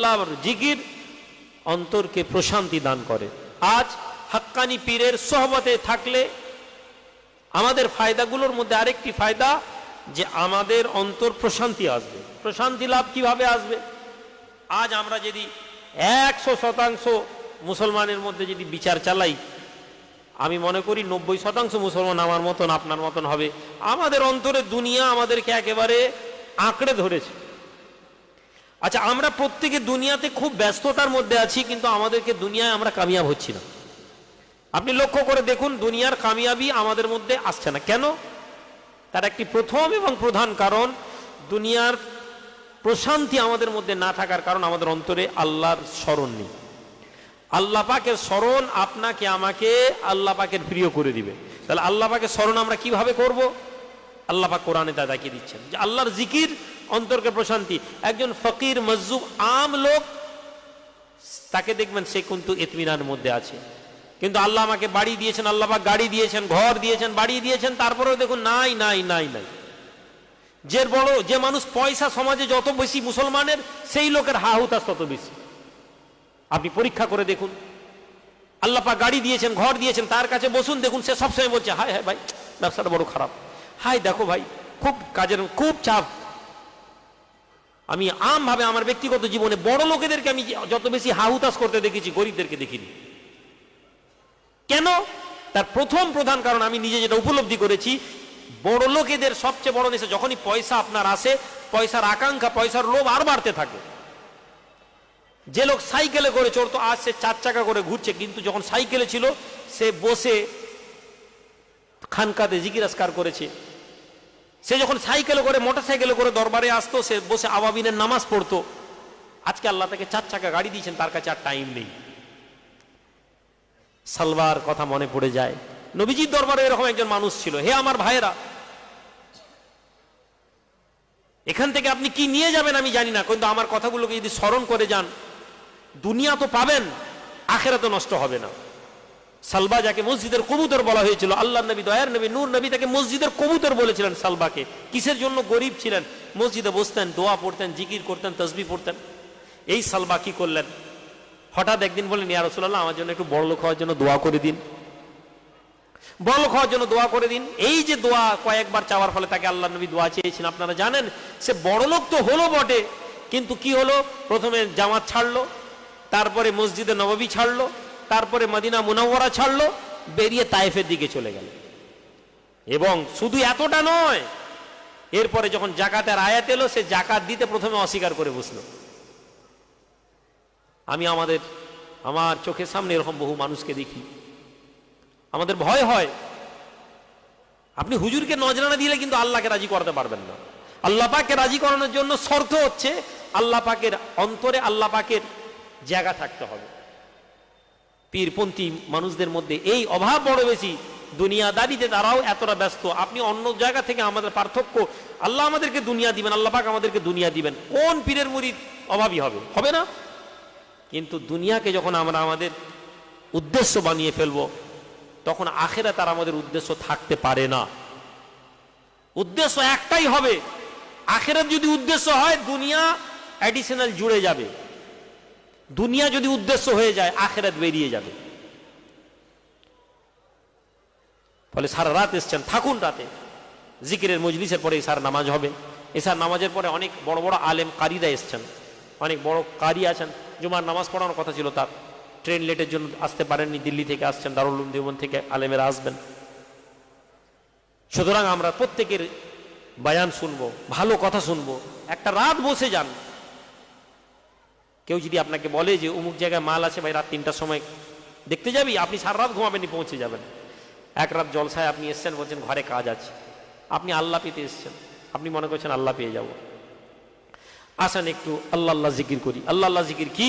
আল্লাহর জিকির অন্তরকে প্রশান্তি দান করে। আজ হাক্কানি পীরের সহবতে থাকলে আমাদের ফায়দাগুলোর মধ্যে আরেকটি ফায়দা যে আমাদের অন্তর প্রশান্তি আসবে। প্রশান্তি লাভ কীভাবে আসবে? আজ আমরা যদি একশো শতাংশ মুসলমানের মধ্যে যদি বিচার চালাই, আমি মনে করি নব্বই শতাংশ মুসলমান আমার মতন, আপনার মতন হবে। আমাদের অন্তরে দুনিয়া আমাদেরকে একেবারে আঁকড়ে ধরেছে। আচ্ছা আমরা প্রত্যেকে দুনিয়াতে খুব ব্যস্ততার মধ্যে আছি, কিন্তু আমাদেরকে দুনিয়ায় আমরা কামিয়াব হচ্ছি না। আপনি লক্ষ্য করে দেখুন, দুনিয়ার কামিয়াবি আমাদের মধ্যে আসছে না। কেন? তার একটি প্রথম এবং প্রধান কারণ, দুনিয়ার প্রশান্তি আমাদের মধ্যে না থাকার কারণ আমাদের অন্তরে আল্লাহর স্মরণ নেই। আল্লাহ পাকের স্মরণ আপনাকে, আমাকে আল্লাহ পাকের প্রিয় করে দিবে। তাহলে আল্লাহ পাকের স্মরণ আমরা কীভাবে করব? আল্লাহ কোরআনে তা দেখিয়ে দিচ্ছেন। যে আল্লাহর জিকির, অন্তর্কে প্রশান্তি। একজন ফকির মজজুব আম লোক, তাকে দেখবেন সে কিন্তু এতমিনার মধ্যে আছে। কিন্তু আল্লাহ আমাকে বাড়ি দিয়েছেন, আল্লাহ গাড়ি দিয়েছেন, ঘর দিয়েছেন, বাড়ি দিয়েছেন, তারপরেও দেখুন নাই নাই নাই নাই। যে বড়, যে মানুষ পয়সা সমাজে যত বেশি মুসলমানের, সেই লোকের হাহুতাস তত বেশি। আপনি পরীক্ষা করে দেখুন। আল্লাহ পাক গাড়ি দিয়েছেন, ঘর দিয়েছেন, তার কাছে বসুন, দেখুন সে সবসময় বলছে, হায় হায় ভাই, ব্যবসাটা বড় খারাপ। হাই, দেখো ভাই, খুব কাজের, খুব চাপ। আমি আমভাবে আমার ব্যক্তিগত জীবনে বড় লোকেদেরকে আমি যত বেশি হাহুতাস করতে দেখেছি, গরিবদেরকে দেখিনি। কেন? তার প্রথম প্রধান কারণ আমি নিজে যেটা উপলব্ধি করেছি, বড় লোকেদের সবচেয়ে বড় নেশা, যখনই পয়সা আপনার আসে, পয়সার আকাঙ্ক্ষা, পয়সার লোভ আর বাড়তে থাকে। যে লোক সাইকেলে করে চড়তো, আজ সে চার চাকা করে ঘুরছে, কিন্তু যখন সাইকেলে ছিল, সে বসে খানকাতে জিকিরাজকার করেছে। সে যখন সাইকেলে করে মোটর সাইকেলে করে দরবারে আসতো, সে বসে আবাবিনের নামাজ পড়তো। আজকে আল্লাহ তাকে চার চাকা গাড়ি দিয়েছেন, তার কাছে আর টাইম নেই। সালবার কথা মনে পড়ে যায়। নবীজির দরবারে এরকম একজন মানুষ ছিল। হে আমার ভাইয়েরা, এখান থেকে আপনি কি নিয়ে যাবেন আমি জানি না, কিন্তু আমার কথাগুলোকে যদি স্মরণ করে যান, দুনিয়া তো পাবেন আখেরা তো নষ্ট হবে না। সালবা যাকে মসজিদের কবুতর বলা হয়েছিল। আল্লাহ নবী, দয়ার নবী, নূর নবী তাকে মসজিদের কবুতর বলেছিলেন সালবাকে। কিসের জন্য গরিব ছিলেন? মসজিদে বসতেন, দোয়া পড়তেন, জিকির করতেন তসবি পড়তেন। এই সালবা কি করলেন? হঠাৎ একদিন বললেন, ইয়া রসুল্লাহ আমার জন্য একটু বড় লোক হওয়ার জন্য দোয়া করে দিন। বড় লোক হওয়ার জন্য দোয়া করে দিন। এই যে দোয়া কয়েকবার চাওয়ার ফলে তাকে আল্লাহ নবী দোয়া চেয়েছেন। আপনারা জানেন, সে বড় লোক তো হলো বটে, কিন্তু কি হলো? প্রথমে জামাত ছাড়লো, তারপরে মসজিদে নববী ছাড়লো তারপরে মদিনা মুনাওয়ারা ছাড়লো, বেরিয়ে তায়েফের দিকে চলে গেল। এবং শুধু এতটা নয়, এরপরে যখন জাকাতের আয়াত এলো, সে জাকাত দিতে প্রথমে অস্বীকার করে বসল। আমি আমাদের, আমার চোখের সামনে এরকম বহু মানুষকে দেখি। আমাদের ভয় হয়। আপনি হুজুরকে নজরানা দিলে কিন্তু আল্লাহকে রাজি করতে পারবেন না। আল্লাহ পাককে রাজি করানোর জন্য শর্ত হচ্ছে, আল্লাহ পাকের অন্তরে আল্লাহ পাকের জায়গা থাকতে হবে। পীরপন্থী মানুষদের মধ্যে এই অভাব বড় বেশি। দুনিয়াদারিতে তারাও এতটা ব্যস্ত। আপনি অন্য জায়গা থেকে আমাদের পার্থক্য, আল্লাহ আমাদেরকে দুনিয়া দিবেন, আল্লাহ পাক আমাদেরকে দুনিয়া দিবেন। কোন পীরের মুরিদ অভাবই হবে? হবে না? কিন্তু দুনিয়াকে যখন আমরা আমাদের উদ্দেশ্য বানিয়ে ফেলব, তখন আখেরা তার আমাদের উদ্দেশ্য থাকতে পারে না। উদ্দেশ্য একটাই হবে। আখেরাত যদি উদ্দেশ্য হয়, দুনিয়া অ্যাডিশনাল জুড়ে যাবে। দুনিয়া যদি উদ্দেশ্য হয়ে যায়, আখেরাত বেরিয়ে যাবে। ফলে সারা রাত এসছেন, থাকুন রাতে। জিকিরের মজলিসের পরে ইসার নামাজ হবে। ইসার নামাজের পরে অনেক বড় বড় আলেম কারিরা এসছেন। অনেক বড় কারি আছেন। জুমার নামাজ পড়ানোর কথা ছিল তার। ট্রেন লেটের জন্য আসতে পারেননি, দিল্লি থেকে আসছেন, দারুল দেওবন থেকে আলেমেরা আসবেন। সুতরাং আমরা প্রত্যেকের বায়ান শুনব, ভালো কথা শুনব। একটা রাত বসে যান কেউ যদি আপনাকে বলে যে অমুক জায়গায় মাল আছে ভাই রাত তিনটার সময় দেখতে যাবি, আপনি সারা রাত ঘুমাবেননি, পৌঁছে যাবেন। এক রাত জলসায় আপনি এসছেন, বলছেন ঘরে কাজ আছে। আপনি আল্লাহ পেতে এসছেন, আপনি মনে করছেন আল্লাহ পেয়ে যাব। আসেন একটু আল্লাহ আল্লাহ জিকির করি। আল্লাহ আল্লাহ জিকির কি?